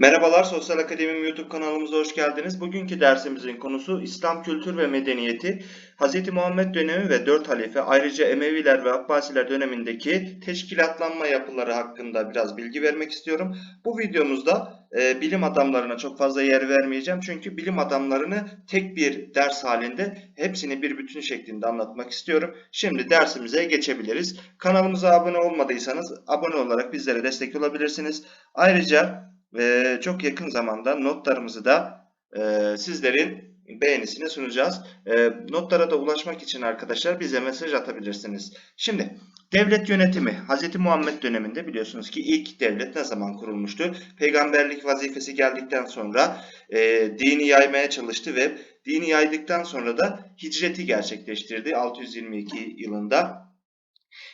Merhabalar, Sosyal Akademim YouTube kanalımıza hoş geldiniz. Bugünkü dersimizin konusu İslam kültür ve medeniyeti, Hz. Muhammed dönemi ve dört halife, ayrıca Emeviler ve Abbasiler dönemindeki teşkilatlanma yapıları hakkında biraz bilgi vermek istiyorum. Bu videomuzda e, bilim adamlarına çok fazla yer vermeyeceğim. Çünkü bilim adamlarını tek bir ders halinde hepsini bir bütün şeklinde anlatmak istiyorum. Şimdi dersimize geçebiliriz. Kanalımıza abone olmadıysanız abone olarak bizlere destek olabilirsiniz. Ayrıca ee, çok yakın zamanda notlarımızı da e, sizlerin beğenisine sunacağız. E, notlara da ulaşmak için arkadaşlar bize mesaj atabilirsiniz. Şimdi devlet yönetimi Hz. Muhammed döneminde biliyorsunuz ki ilk devlet ne zaman kurulmuştu? Peygamberlik vazifesi geldikten sonra e, dini yaymaya çalıştı ve dini yaydıktan sonra da hicreti gerçekleştirdi 622 yılında.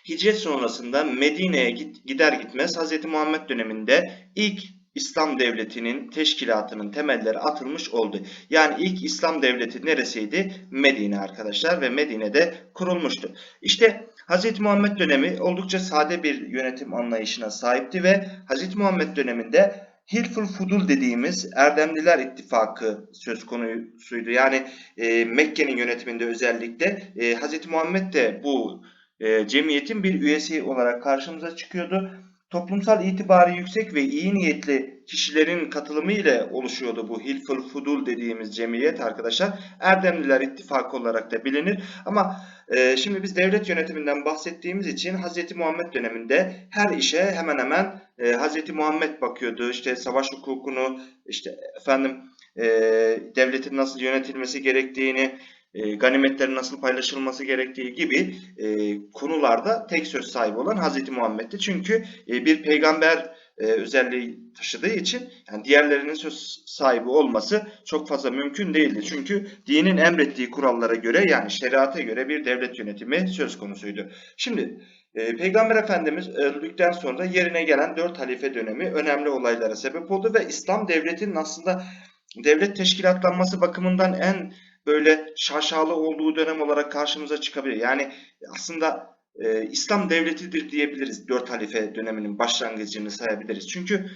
Hicret sonrasında Medine'ye gider gitmez Hz. Muhammed döneminde ilk İslam devletinin teşkilatının temelleri atılmış oldu. Yani ilk İslam devleti neresiydi? Medine arkadaşlar ve Medine'de kurulmuştu. İşte Hz. Muhammed dönemi oldukça sade bir yönetim anlayışına sahipti ve Hz. Muhammed döneminde Hilful Fudul dediğimiz Erdemliler İttifakı söz konusuydu. Yani e, Mekke'nin yönetiminde özellikle e, Hz. Muhammed de bu e, cemiyetin bir üyesi olarak karşımıza çıkıyordu toplumsal itibarı yüksek ve iyi niyetli kişilerin katılımı ile oluşuyordu bu Hilful Fudul dediğimiz cemiyet arkadaşlar. Erdemliler İttifakı olarak da bilinir. Ama e, şimdi biz devlet yönetiminden bahsettiğimiz için Hz. Muhammed döneminde her işe hemen hemen e, Hz. Muhammed bakıyordu. İşte savaş hukukunu, işte efendim e, devletin nasıl yönetilmesi gerektiğini, e, ganimetlerin nasıl paylaşılması gerektiği gibi e, konularda tek söz sahibi olan Hz. Muhammed'ti. Çünkü e, bir peygamber özelliği taşıdığı için yani diğerlerinin söz sahibi olması çok fazla mümkün değildi. Çünkü dinin emrettiği kurallara göre yani şeriata göre bir devlet yönetimi söz konusuydu. Şimdi Peygamber Efendimiz öldükten sonra yerine gelen dört halife dönemi önemli olaylara sebep oldu ve İslam devletinin aslında devlet teşkilatlanması bakımından en böyle şaşalı olduğu dönem olarak karşımıza çıkabilir. Yani aslında e, İslam devletidir diyebiliriz. Dört halife döneminin başlangıcını sayabiliriz. Çünkü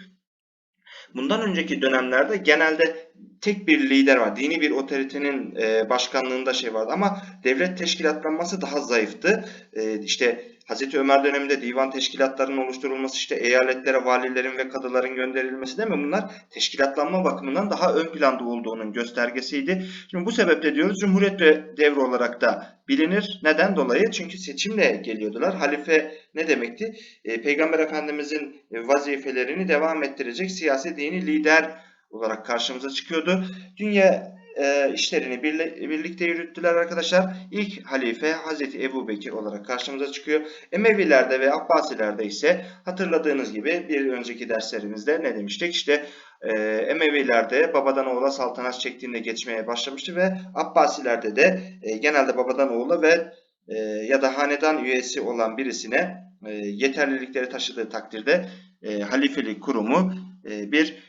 bundan önceki dönemlerde genelde tek bir lider var. Dini bir otoritenin e, başkanlığında şey vardı ama devlet teşkilatlanması daha zayıftı. E, işte Hazreti Ömer döneminde divan teşkilatlarının oluşturulması, işte eyaletlere valilerin ve kadıların gönderilmesi değil mi? Bunlar teşkilatlanma bakımından daha ön planda olduğunun göstergesiydi. Şimdi bu sebeple diyoruz Cumhuriyet devri olarak da bilinir. Neden dolayı? Çünkü seçimle geliyordular. Halife ne demekti? E, Peygamber Efendimizin vazifelerini devam ettirecek siyasi dini lider olarak karşımıza çıkıyordu. Dünya e, işlerini birlikte yürüttüler arkadaşlar. İlk halife Hazreti Ebu Bekir olarak karşımıza çıkıyor. Emevilerde ve Abbasilerde ise hatırladığınız gibi bir önceki derslerimizde ne demiştik? İşte e, Emevilerde babadan oğula saltanat şeklinde geçmeye başlamıştı ve Abbasilerde de e, genelde babadan oğula ve e, ya da hanedan üyesi olan birisine yeterlilikleri taşıdığı takdirde e, halifelik kurumu bir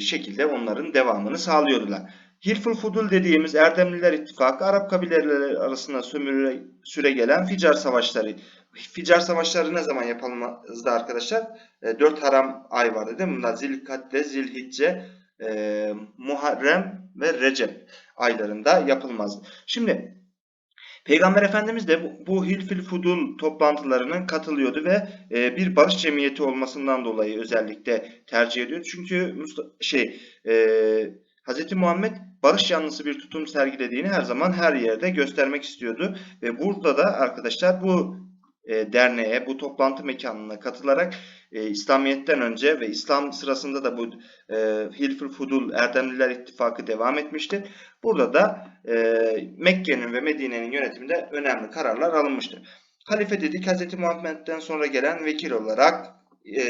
şekilde onların devamını sağlıyordular. Hilful Fudul dediğimiz Erdemliler İttifakı Arap kabileleri arasında sömürüle, süre gelen Ficar Savaşları. Ficar Savaşları ne zaman yapılmazdı arkadaşlar? E, 4 haram ay vardı değil mi? Bunlar Zilkadde, Zilhicce, e, Muharrem ve Recep aylarında yapılmazdı. Şimdi Peygamber Efendimiz de bu, bu Hilfil Fudul toplantılarına katılıyordu ve e, bir barış cemiyeti olmasından dolayı özellikle tercih ediyor. Çünkü şey e, Hz. Muhammed barış yanlısı bir tutum sergilediğini her zaman her yerde göstermek istiyordu. Ve burada da arkadaşlar bu e, derneğe, bu toplantı mekanına katılarak e, İslamiyet'ten önce ve İslam sırasında da bu e, Hilful Fudul Erdemliler İttifakı devam etmişti. Burada da e, Mekke'nin ve Medine'nin yönetiminde önemli kararlar alınmıştır. Halife dedik Hz. Muhammed'den sonra gelen vekil olarak e,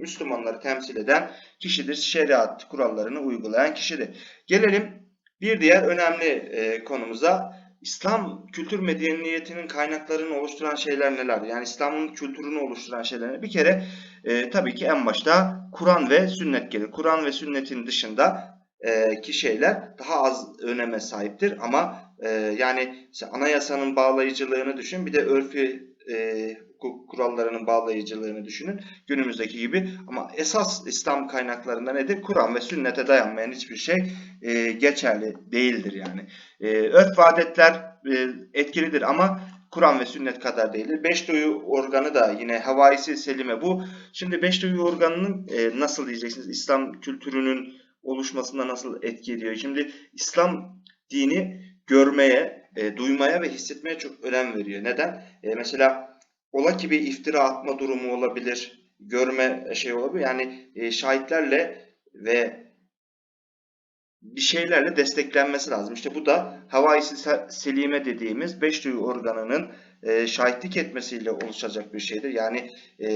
Müslümanları temsil eden kişidir. Şeriat kurallarını uygulayan kişidir. Gelelim bir diğer önemli e, konumuza. İslam kültür medeniyetinin kaynaklarını oluşturan şeyler neler? Yani İslam'ın kültürünü oluşturan şeyler. Bir kere e, tabii ki en başta Kur'an ve sünnet gelir. Kur'an ve sünnetin dışında e, ki şeyler daha az öneme sahiptir ama e, yani anayasanın bağlayıcılığını düşün bir de örfi e, hukuk kurallarının bağlayıcılığını düşünün. Günümüzdeki gibi. Ama esas İslam kaynaklarında nedir? Kur'an ve sünnete dayanmayan hiçbir şey e, geçerli değildir yani. E, örf ve adetler e, etkilidir ama Kur'an ve sünnet kadar değildir. Beş duyu organı da yine havaisi selime bu. Şimdi beş duyu organının e, nasıl diyeceksiniz? İslam kültürünün oluşmasında nasıl etki ediyor? Şimdi İslam dini görmeye, e, duymaya ve hissetmeye çok önem veriyor. Neden? E, mesela ola ki bir iftira atma durumu olabilir, görme şey olabilir. Yani e, şahitlerle ve bir şeylerle desteklenmesi lazım. İşte bu da havaisi selime dediğimiz beş duyu organının e, şahitlik etmesiyle oluşacak bir şeydir. Yani e,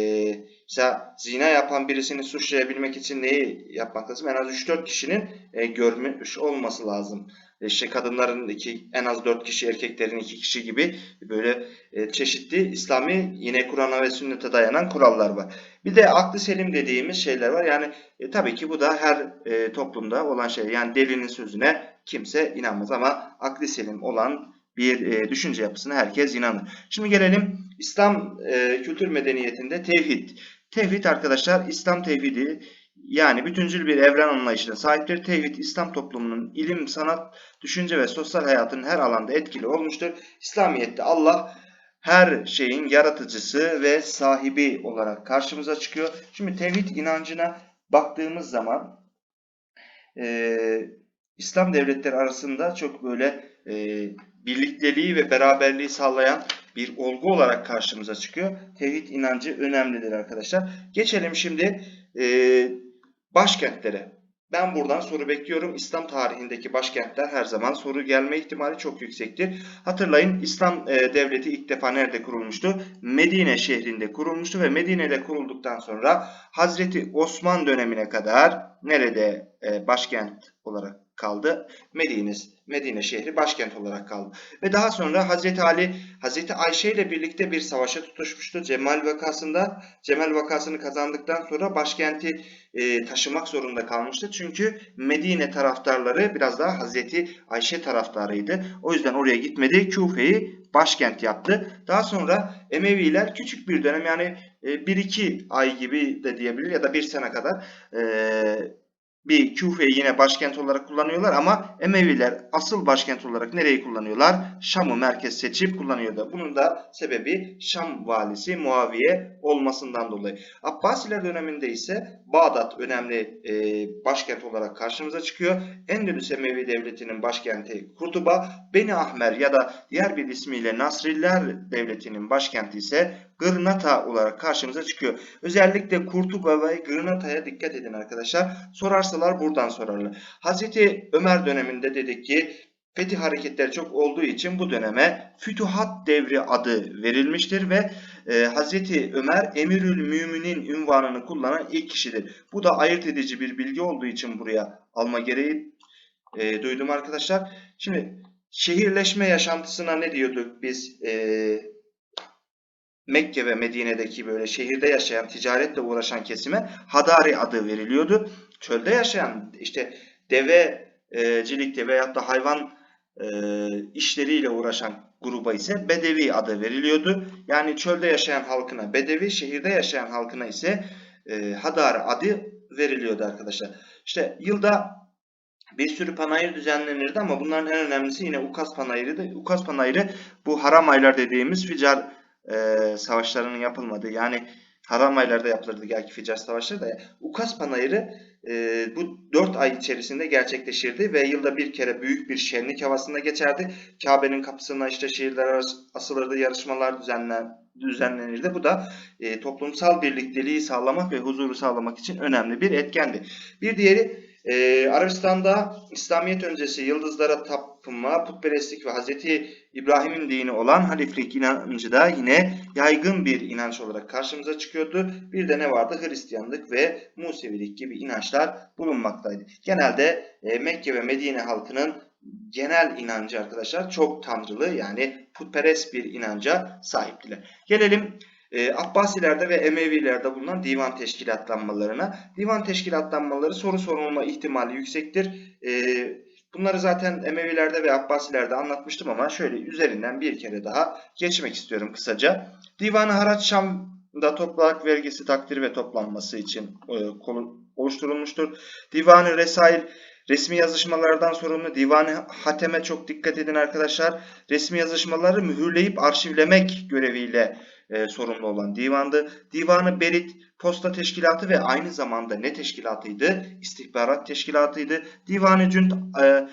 mesela zina yapan birisini suçlayabilmek için neyi yapmak lazım? En az 3-4 kişinin e, görmüş olması lazım. İşte kadınların iki, en az 4 kişi, erkeklerin 2 kişi gibi böyle e, çeşitli İslami yine Kur'an'a ve sünnete dayanan kurallar var. Bir de aklı selim dediğimiz şeyler var. Yani e, tabii ki bu da her e, toplumda olan şey. Yani delinin sözüne kimse inanmaz ama aklı selim olan bir e, düşünce yapısına herkes inanır. Şimdi gelelim İslam e, kültür medeniyetinde tevhid. Tevhid arkadaşlar İslam tevhidi yani bütüncül bir evren anlayışına sahiptir. Tevhid İslam toplumunun ilim, sanat, düşünce ve sosyal hayatının her alanda etkili olmuştur. İslamiyet'te Allah her şeyin yaratıcısı ve sahibi olarak karşımıza çıkıyor. Şimdi tevhid inancına baktığımız zaman e, İslam devletleri arasında çok böyle e, birlikteliği ve beraberliği sağlayan bir olgu olarak karşımıza çıkıyor. Tevhid inancı önemlidir arkadaşlar. Geçelim şimdi e, başkentlere. Ben buradan soru bekliyorum. İslam tarihindeki başkentler her zaman soru gelme ihtimali çok yüksektir. Hatırlayın İslam e, devleti ilk defa nerede kurulmuştu? Medine şehrinde kurulmuştu ve Medine'de kurulduktan sonra Hazreti Osman dönemine kadar nerede e, başkent olarak kaldı. Medine, Medine şehri başkent olarak kaldı. Ve daha sonra Hazreti Ali, Hazreti Ayşe ile birlikte bir savaşa tutuşmuştu. Cemal vakasında, Cemal vakasını kazandıktan sonra başkenti e, taşımak zorunda kalmıştı. Çünkü Medine taraftarları biraz daha Hazreti Ayşe taraftarıydı. O yüzden oraya gitmedi. Küfe'yi başkent yaptı. Daha sonra Emeviler küçük bir dönem yani 1-2 e, ay gibi de diyebilir ya da bir sene kadar e, bir Küfe'yi yine başkent olarak kullanıyorlar ama Emeviler asıl başkent olarak nereyi kullanıyorlar? Şam'ı merkez seçip kullanıyordu. Bunun da sebebi Şam valisi Muaviye olmasından dolayı. Abbasiler döneminde ise Bağdat önemli e, başkent olarak karşımıza çıkıyor. Endülüs Emevi devletinin başkenti Kurtuba, Beni Ahmer ya da diğer bir ismiyle Nasriller devletinin başkenti ise Gırnata olarak karşımıza çıkıyor. Özellikle Kurtuba ve Gırnata'ya dikkat edin arkadaşlar. Sorarsalar buradan sorarlar. Hazreti Ömer döneminde dedik ki fetih hareketleri çok olduğu için bu döneme Fütuhat devri adı verilmiştir ve e, Hazreti Ömer Emirül Müminin ünvanını kullanan ilk kişidir. Bu da ayırt edici bir bilgi olduğu için buraya alma gereği e, duydum arkadaşlar. Şimdi şehirleşme yaşantısına ne diyorduk biz? E, Mekke ve Medine'deki böyle şehirde yaşayan, ticaretle uğraşan kesime Hadari adı veriliyordu. Çölde yaşayan işte devecilikte veyahut da hayvan e, işleriyle uğraşan gruba ise Bedevi adı veriliyordu. Yani çölde yaşayan halkına Bedevi, şehirde yaşayan halkına ise e, Hadari adı veriliyordu arkadaşlar. İşte yılda bir sürü panayır düzenlenirdi ama bunların en önemlisi yine Ukas panayırıydı. Ukas panayırı bu haram aylar dediğimiz ficar e, savaşlarının yapılmadığı yani haram aylarda yapılırdı belki Ficar Savaşları da. Ukas Panayırı e, bu 4 ay içerisinde gerçekleşirdi ve yılda bir kere büyük bir şenlik havasında geçerdi. Kabe'nin kapısına işte şehirler asılırdı, yarışmalar düzenlen, düzenlenirdi. Bu da e, toplumsal birlikteliği sağlamak ve huzuru sağlamak için önemli bir etkendi. Bir diğeri ee, Arabistan'da İslamiyet öncesi yıldızlara tapınma, putperestlik ve Hz. İbrahim'in dini olan haliflik inancı da yine yaygın bir inanç olarak karşımıza çıkıyordu. Bir de ne vardı? Hristiyanlık ve Musevilik gibi inançlar bulunmaktaydı. Genelde e, Mekke ve Medine halkının genel inancı arkadaşlar çok tanrılı yani putperest bir inanca sahiptiler. Gelelim e, Abbasilerde ve Emevilerde bulunan divan teşkilatlanmalarına. Divan teşkilatlanmaları soru sorulma ihtimali yüksektir. E, Bunları zaten Emevilerde ve Abbasilerde anlatmıştım ama şöyle üzerinden bir kere daha geçmek istiyorum kısaca. Divan-ı Haraç Şam'da toprak vergisi takdiri ve toplanması için e, oluşturulmuştur. Divan-ı Resail resmi yazışmalardan sorumlu. Divan-ı Hatem'e çok dikkat edin arkadaşlar. Resmi yazışmaları mühürleyip arşivlemek göreviyle e, sorumlu olan divandı. Divanı Berit Posta Teşkilatı ve aynı zamanda ne teşkilatıydı? İstihbarat Teşkilatı'ydı. Divanı Cünd e,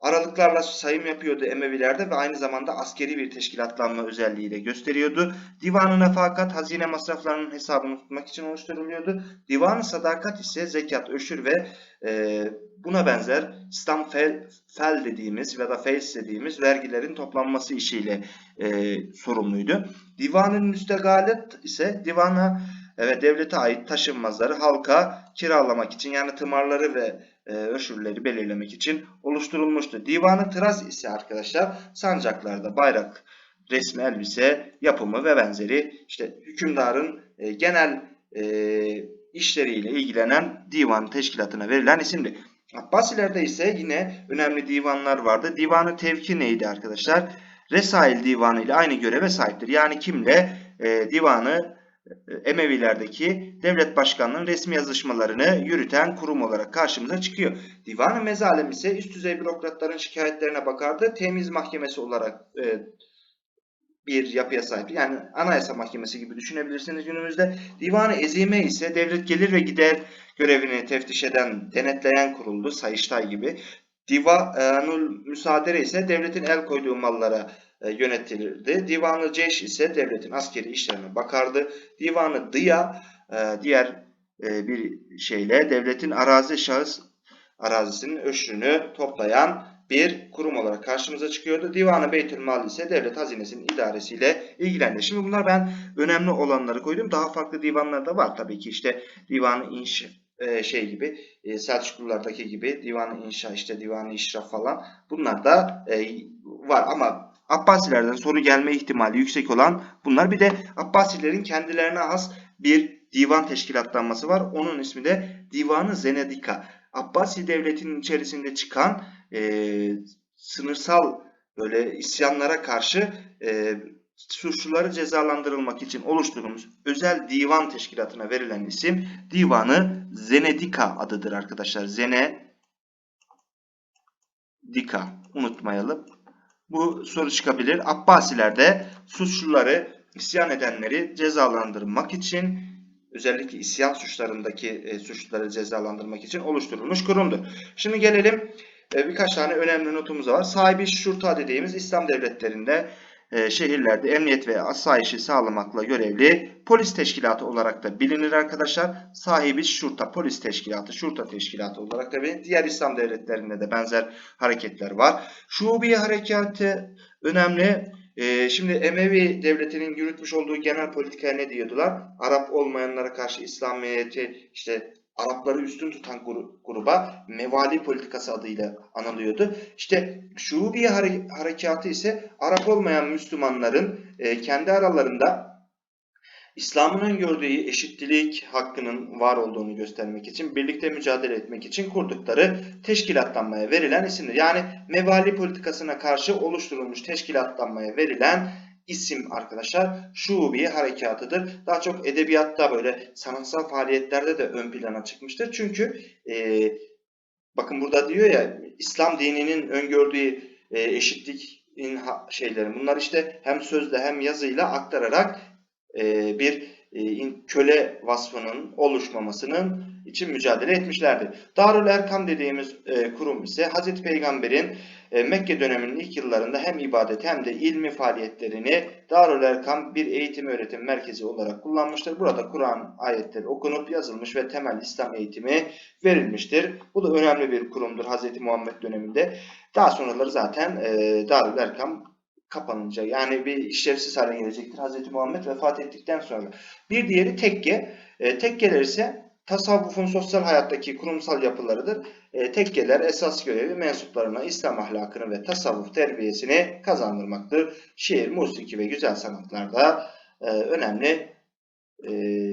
aralıklarla sayım yapıyordu Emevilerde ve aynı zamanda askeri bir teşkilatlanma özelliği de gösteriyordu. Divanı Nefakat hazine masraflarının hesabını tutmak için oluşturuluyordu. Divanı Sadakat ise zekat, öşür ve e, buna benzer İslam fel, fel dediğimiz ya da feys dediğimiz vergilerin toplanması işiyle e, sorumluydu. Divanın müstegalet ise divana ve devlete ait taşınmazları halka kiralamak için yani tımarları ve öşürleri belirlemek için oluşturulmuştu. Divanı tıraz ise arkadaşlar sancaklarda bayrak, resmi elbise yapımı ve benzeri işte hükümdarın e, genel e, işleriyle ilgilenen divan teşkilatına verilen isimdi. Abbasilerde ise yine önemli divanlar vardı. Divanı tevki neydi arkadaşlar? Resail divanı ile aynı göreve sahiptir. Yani kimle? E, divanı e, Emevilerdeki devlet başkanlığının resmi yazışmalarını yürüten kurum olarak karşımıza çıkıyor. Divan-ı Mezalem ise üst düzey bürokratların şikayetlerine bakardı. Temiz mahkemesi olarak e, bir yapıya sahip. Yani anayasa mahkemesi gibi düşünebilirsiniz günümüzde. Divan-ı Ezime ise devlet gelir ve gider görevini teftiş eden, denetleyen kuruldu. Sayıştay gibi. Divanul Müsaadere ise devletin el koyduğu mallara e, yönetilirdi. Divanı Ceş ise devletin askeri işlerine bakardı. Divanı Dıya e, diğer e, bir şeyle devletin arazi şahıs arazisinin öşrünü toplayan bir kurum olarak karşımıza çıkıyordu. Divanı Beytülmal ise devlet hazinesinin idaresiyle ilgilendi. Şimdi bunlar ben önemli olanları koydum. Daha farklı divanlar da var tabii ki işte divanı inş şey gibi Selçuklulardaki gibi divanı inşa işte divanı işraf falan bunlar da var ama Abbasilerden soru gelme ihtimali yüksek olan bunlar. Bir de Abbasilerin kendilerine has bir divan teşkilatlanması var. Onun ismi de Divanı Zenedika. Abbasi devletinin içerisinde çıkan e, sınırsal böyle isyanlara karşı e, suçluları cezalandırılmak için oluşturulmuş özel divan teşkilatına verilen isim Divanı Zenedika adıdır arkadaşlar. Zene Dika unutmayalım bu soru çıkabilir. Abbasilerde suçluları, isyan edenleri cezalandırmak için özellikle isyan suçlarındaki e, suçluları cezalandırmak için oluşturulmuş kurumdur. Şimdi gelelim e, birkaç tane önemli notumuz var. Sahibi şurta dediğimiz İslam devletlerinde e, şehirlerde emniyet ve asayişi sağlamakla görevli polis teşkilatı olarak da bilinir arkadaşlar. Sahibi şurta polis teşkilatı, şurta teşkilatı olarak da bilinir. Diğer İslam devletlerinde de benzer hareketler var. Şubi harekatı önemli. E, şimdi Emevi devletinin yürütmüş olduğu genel politikaya ne diyordular? Arap olmayanlara karşı İslamiyet'i işte Arapları üstün tutan gruba mevali politikası adıyla anılıyordu. İşte Şubi harekatı ise Arap olmayan Müslümanların e, kendi aralarında İslam'ın öngördüğü eşitlik hakkının var olduğunu göstermek için, birlikte mücadele etmek için kurdukları teşkilatlanmaya verilen isimdir. Yani mevali politikasına karşı oluşturulmuş teşkilatlanmaya verilen isim arkadaşlar şubi harekatıdır. Daha çok edebiyatta böyle sanatsal faaliyetlerde de ön plana çıkmıştır. Çünkü e, bakın burada diyor ya İslam dininin öngördüğü e, eşitliğin şeyleri bunlar işte hem sözle hem yazıyla aktararak e, bir e, köle vasfının oluşmamasının için mücadele etmişlerdi. Darül Erkam dediğimiz e, kurum ise Hazreti Peygamber'in e, Mekke döneminin ilk yıllarında hem ibadet hem de ilmi faaliyetlerini Darül Erkam bir eğitim öğretim merkezi olarak kullanmıştır. Burada Kur'an ayetleri okunup yazılmış ve temel İslam eğitimi verilmiştir. Bu da önemli bir kurumdur Hazreti Muhammed döneminde. Daha sonraları zaten e, Darül Erkam kapanınca yani bir işlevsiz hale gelecektir Hazreti Muhammed vefat ettikten sonra. Bir diğeri tekke. E, tekkeler ise tasavvufun sosyal hayattaki kurumsal yapılarıdır. E, tekkeler esas görevi mensuplarına İslam ahlakını ve tasavvuf terbiyesini kazandırmaktır. Şiir, musiki ve güzel sanatlarda e, önemli e,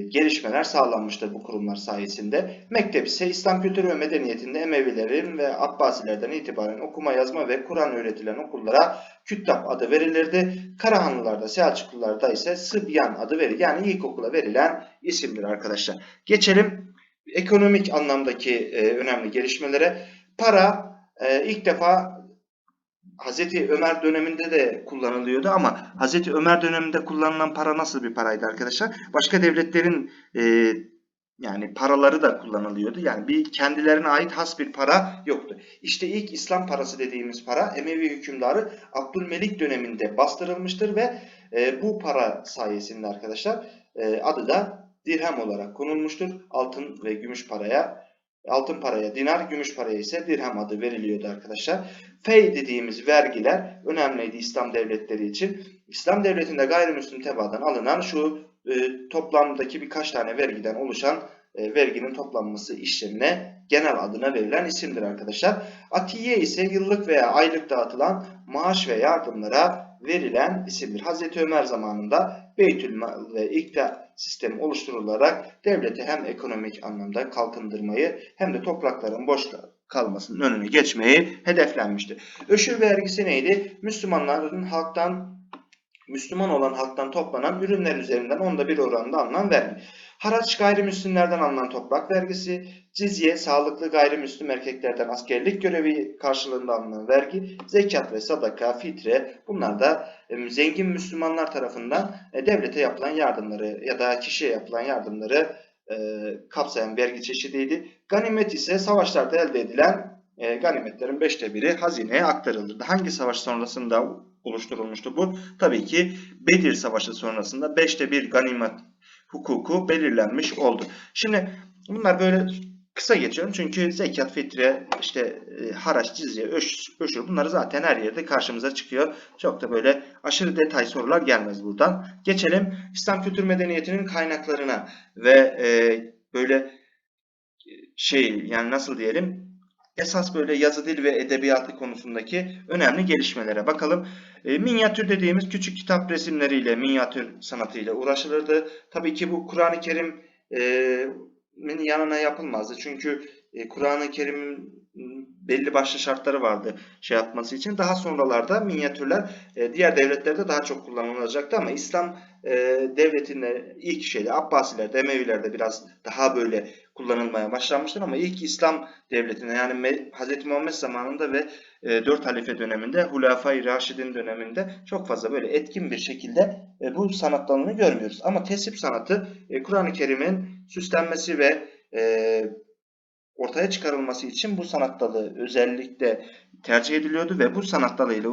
gelişmeler sağlanmıştır bu kurumlar sayesinde. Mektep ise İslam kültürü ve medeniyetinde Emevilerin ve Abbasilerden itibaren okuma yazma ve Kur'an öğretilen okullara Küttap adı verilirdi. Karahanlılarda, Selçuklularda ise Sıbyan adı verilir. Yani ilkokula verilen isimdir arkadaşlar. Geçelim ekonomik anlamdaki e, önemli gelişmelere. Para e, ilk defa Hazreti Ömer döneminde de kullanılıyordu ama Hazreti Ömer döneminde kullanılan para nasıl bir paraydı arkadaşlar? Başka devletlerin e, yani paraları da kullanılıyordu. Yani bir kendilerine ait has bir para yoktu. İşte ilk İslam parası dediğimiz para Emevi hükümdarı Abdülmelik döneminde bastırılmıştır ve e, bu para sayesinde arkadaşlar e, adı da dirhem olarak konulmuştur. Altın ve gümüş paraya altın paraya dinar, gümüş paraya ise dirhem adı veriliyordu arkadaşlar. Fey dediğimiz vergiler önemliydi İslam devletleri için. İslam devletinde gayrimüslim tebaadan alınan şu e, toplamdaki birkaç tane vergiden oluşan e, verginin toplanması işlemine genel adına verilen isimdir arkadaşlar. Atiye ise yıllık veya aylık dağıtılan maaş ve yardımlara verilen isimdir. Hazreti Ömer zamanında Beytülmal ve İkta sistemi oluşturularak devleti hem ekonomik anlamda kalkındırmayı hem de toprakların boş kalmasının önünü geçmeyi hedeflenmişti. Öşür vergisi neydi? Müslümanların halktan Müslüman olan halktan toplanan ürünler üzerinden onda bir oranında alınan vergi. Haraç gayrimüslimlerden alınan toprak vergisi, cizye sağlıklı gayrimüslim erkeklerden askerlik görevi karşılığında alınan vergi, zekat ve sadaka, fitre bunlar da zengin Müslümanlar tarafından e, devlete yapılan yardımları ya da kişiye yapılan yardımları e, kapsayan vergi çeşidiydi. Ganimet ise savaşlarda elde edilen e, ganimetlerin beşte biri hazineye aktarılırdı. Hangi savaş sonrasında oluşturulmuştu bu? Tabii ki Bedir Savaşı sonrasında beşte bir ganimet hukuku belirlenmiş oldu. Şimdi bunlar böyle kısa geçiyorum çünkü zekat, fitre, işte e, haraç, cizye, öş, öşür bunları zaten her yerde karşımıza çıkıyor. Çok da böyle aşırı detay sorular gelmez buradan. Geçelim İslam kültür medeniyetinin kaynaklarına ve e, böyle şey yani nasıl diyelim esas böyle yazı dil ve edebiyatı konusundaki önemli gelişmelere bakalım. E, minyatür dediğimiz küçük kitap resimleriyle, minyatür sanatıyla uğraşılırdı. Tabii ki bu Kur'an-ı Kerim'in yanına yapılmazdı. Çünkü e, Kur'an-ı Kerim'in belli başlı şartları vardı şey yapması için. Daha sonralarda minyatürler e, diğer devletlerde daha çok kullanılacaktı ama İslam e, devletinde ilk şeyde Abbasilerde, Emevilerde biraz daha böyle kullanılmaya başlanmıştır ama ilk İslam devletinde yani Hz. Muhammed zamanında ve e, 4 halife döneminde Hulafai Raşidin döneminde çok fazla böyle etkin bir şekilde e, bu sanat dalını görmüyoruz. Ama tesip sanatı e, Kur'an-ı Kerim'in süslenmesi ve e, ortaya çıkarılması için bu sanat dalı özellikle tercih ediliyordu ve bu sanat dalıyla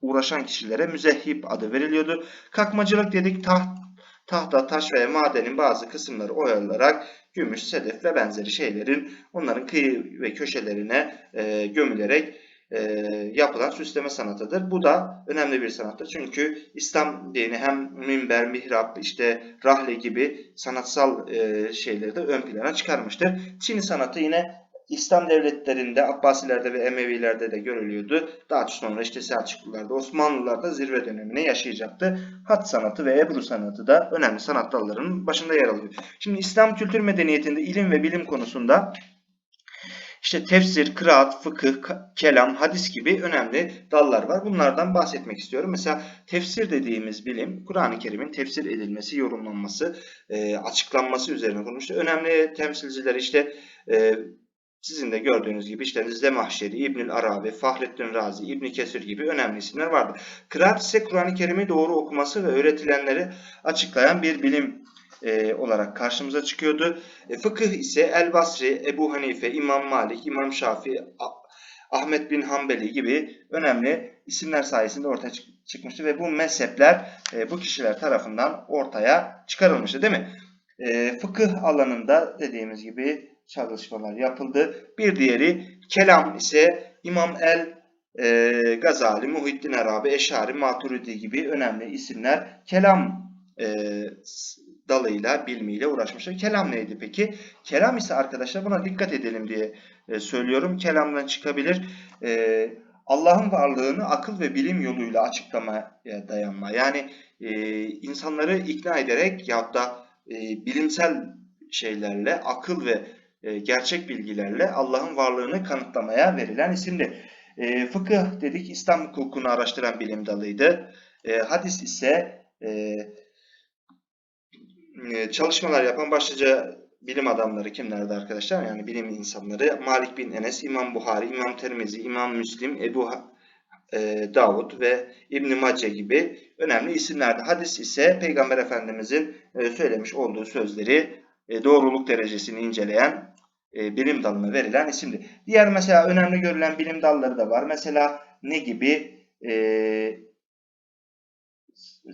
uğraşan kişilere müzehhip adı veriliyordu. Kakmacılık dedik taht, tahta, taş ve madenin bazı kısımları oyalarak gümüş, sedef ve benzeri şeylerin onların kıyı ve köşelerine e, gömülerek e, yapılan süsleme sanatıdır. Bu da önemli bir sanattır. Çünkü İslam dini hem minber, mihrap, işte rahle gibi sanatsal e, şeyleri de ön plana çıkarmıştır. Çin sanatı yine İslam devletlerinde, Abbasilerde ve Emevilerde de görülüyordu. Daha sonra işte Selçuklularda, Osmanlılarda zirve dönemine yaşayacaktı. Hat sanatı ve Ebru sanatı da önemli sanat dallarının başında yer alıyor. Şimdi İslam kültür medeniyetinde ilim ve bilim konusunda işte tefsir, kıraat, fıkıh, kelam, hadis gibi önemli dallar var. Bunlardan bahsetmek istiyorum. Mesela tefsir dediğimiz bilim, Kur'an-ı Kerim'in tefsir edilmesi, yorumlanması, açıklanması üzerine konuştu. Önemli temsilciler işte sizin de gördüğünüz gibi işte Zemahşeri, İbnül Arabi, Fahrettin Razi, İbni Kesir gibi önemli isimler vardır. Kıraat ise Kur'an-ı Kerim'i doğru okuması ve öğretilenleri açıklayan bir bilim e, olarak karşımıza çıkıyordu. E, fıkıh ise El Basri, Ebu Hanife, İmam Malik, İmam Şafii, Ahmet bin Hanbeli gibi önemli isimler sayesinde ortaya çık çıkmıştı ve bu mezhepler e, bu kişiler tarafından ortaya çıkarılmıştı değil mi? E, fıkıh alanında dediğimiz gibi çalışmalar yapıldı. Bir diğeri kelam ise İmam El e, Gazali, Muhittin Arabi, Eşari, Maturidi gibi önemli isimler kelam e, dalıyla, bilmiyle uğraşmışlar. Kelam neydi peki? Kelam ise arkadaşlar buna dikkat edelim diye e, söylüyorum. Kelamdan çıkabilir. E, Allah'ın varlığını akıl ve bilim yoluyla açıklamaya dayanma. Yani e, insanları ikna ederek ya da e, bilimsel şeylerle, akıl ve gerçek bilgilerle Allah'ın varlığını kanıtlamaya verilen isimdi. E, fıkıh dedik İslam hukukunu araştıran bilim dalıydı. E, hadis ise e, e, çalışmalar yapan başlıca bilim adamları kimlerdi arkadaşlar? Yani bilim insanları Malik bin Enes, İmam Buhari, İmam Tirmizi, İmam Müslim, Ebu e, Davud ve İbn Mace gibi önemli isimlerdi. Hadis ise Peygamber Efendimizin e, söylemiş olduğu sözleri e, doğruluk derecesini inceleyen e, bilim dalına verilen isimdi. Diğer mesela önemli görülen bilim dalları da var. Mesela ne gibi? E,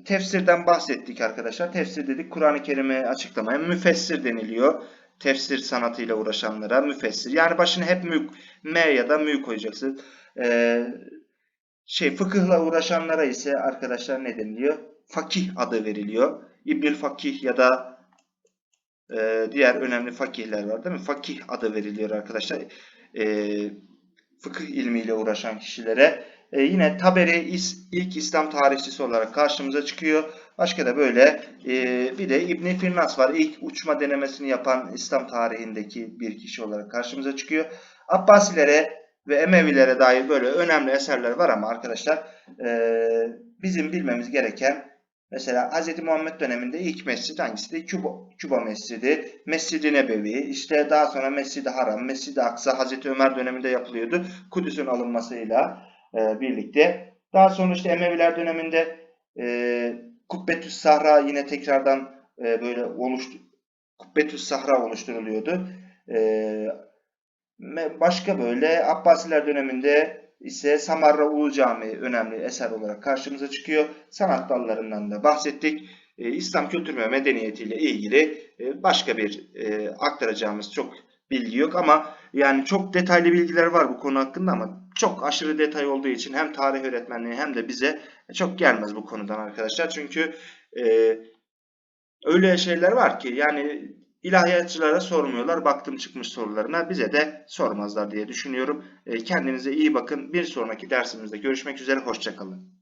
tefsirden bahsettik arkadaşlar. Tefsir dedik Kur'an-ı Kerim'i açıklamaya müfessir deniliyor. Tefsir sanatıyla uğraşanlara müfessir. Yani başına hep mü, M ya da mü koyacaksın. Ee, şey fıkıhla uğraşanlara ise arkadaşlar ne deniliyor? Fakih adı veriliyor. İbnül Fakih ya da e, diğer önemli fakihler var değil mi? Fakih adı veriliyor arkadaşlar. E, fıkıh ilmiyle uğraşan kişilere. E, yine Taberi ilk İslam tarihçisi olarak karşımıza çıkıyor. Başka da böyle e, bir de İbn Firnas var. İlk uçma denemesini yapan İslam tarihindeki bir kişi olarak karşımıza çıkıyor. Abbasilere ve Emevilere dair böyle önemli eserler var ama arkadaşlar e, bizim bilmemiz gereken mesela Hz. Muhammed döneminde ilk mescid hangisi? Küba, Küba Mescidi, Mescid-i Nebevi, işte daha sonra Mescid-i Haram, Mescid-i Aksa Hz. Ömer döneminde yapılıyordu. Kudüs'ün alınmasıyla e, birlikte. Daha sonra işte Emeviler döneminde e, Kubbetüs Sahra yine tekrardan e, böyle oluştu Kubbetüs Sahra oluşturuluyordu. E, başka böyle Abbasiler döneminde ise Samarra Ulu Camii önemli eser olarak karşımıza çıkıyor. Sanat dallarından da bahsettik. E, İslam kültür ve medeniyetiyle ilgili e, başka bir e, aktaracağımız çok bilgi yok ama yani çok detaylı bilgiler var bu konu hakkında ama çok aşırı detay olduğu için hem tarih öğretmenliği hem de bize çok gelmez bu konudan arkadaşlar. Çünkü e, öyle şeyler var ki yani ilahiyatçılara sormuyorlar. Baktım çıkmış sorularına bize de sormazlar diye düşünüyorum. E, kendinize iyi bakın. Bir sonraki dersimizde görüşmek üzere. Hoşçakalın.